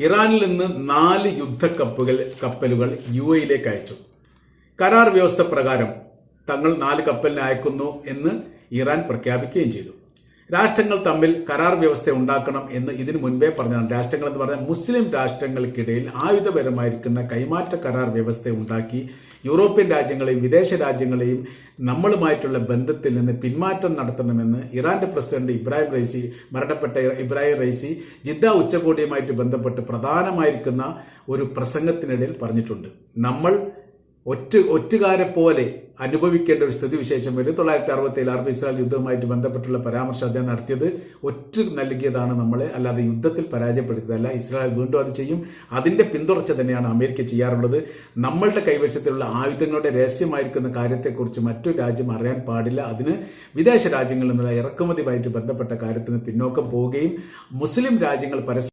ഇറാനിൽ നിന്ന് നാല് യുദ്ധ കപ്പുകൾ കപ്പലുകൾ യു എയിലേക്ക് അയച്ചു. കരാർ വ്യവസ്ഥ പ്രകാരം തങ്ങൾ നാല് കപ്പലിനെ അയക്കുന്നു എന്ന് ഇറാൻ പ്രഖ്യാപിക്കുകയും ചെയ്തു. രാഷ്ട്രങ്ങൾ തമ്മിൽ കരാർ വ്യവസ്ഥ ഉണ്ടാക്കണം എന്ന് ഇതിനു മുൻപേ പറഞ്ഞതാണ്. രാഷ്ട്രങ്ങൾ എന്ന് പറഞ്ഞാൽ മുസ്ലിം രാഷ്ട്രങ്ങൾക്കിടയിൽ ആയുധപരമായിരിക്കുന്ന കൈമാറ്റ കരാർ വ്യവസ്ഥ ഉണ്ടാക്കി യൂറോപ്യൻ രാജ്യങ്ങളെയും വിദേശ രാജ്യങ്ങളെയും നമ്മളുമായിട്ടുള്ള ബന്ധത്തിൽ നിന്ന് പിന്മാറ്റം നടത്തണമെന്ന് ഇറാന്റെ പ്രസിഡന്റ് ഇബ്രാഹിം റൈസി മരണപ്പെട്ട ഇബ്രാഹിം റൈസി ജിദ്ദ ഉച്ചകോടിയുമായിട്ട് ബന്ധപ്പെട്ട് പ്രധാനമായിരിക്കുന്ന ഒരു പ്രസംഗത്തിനിടയിൽ പറഞ്ഞിട്ടുണ്ട്. നമ്മൾ ഒറ്റ ഒറ്റുകാരെ പോലെ അനുഭവിക്കേണ്ട ഒരു സ്ഥിതിവിശേഷം വരും. തൊള്ളായിരത്തി അറുപത്തി ഏഴ് അറബ് ഇസ്രായേൽ യുദ്ധവുമായിട്ട് ബന്ധപ്പെട്ടുള്ള പരാമർശം അദ്ദേഹം നടത്തിയത് ഒറ്റ നൽകിയതാണ് നമ്മളെ. അല്ലാതെ യുദ്ധത്തിൽ പരാജയപ്പെടുത്തിയതല്ല. ഇസ്രായേൽ വീണ്ടും അത് ചെയ്യും. അതിന്റെ പിന്തുടർച്ച തന്നെയാണ് അമേരിക്ക ചെയ്യാറുള്ളത്. നമ്മളുടെ കൈവശത്തിലുള്ള ആയുധങ്ങളുടെ രഹസ്യമായിരിക്കുന്ന കാര്യത്തെക്കുറിച്ച് മറ്റു രാജ്യം അറിയാൻ പാടില്ല. അതിന് വിദേശ രാജ്യങ്ങളിൽ നിന്നുള്ള ഇറക്കുമതിയുമായിട്ട് ബന്ധപ്പെട്ട കാര്യത്തിന് പിന്നോക്കം പോവുകയും മുസ്ലിം രാജ്യങ്ങൾ പരസ്പരം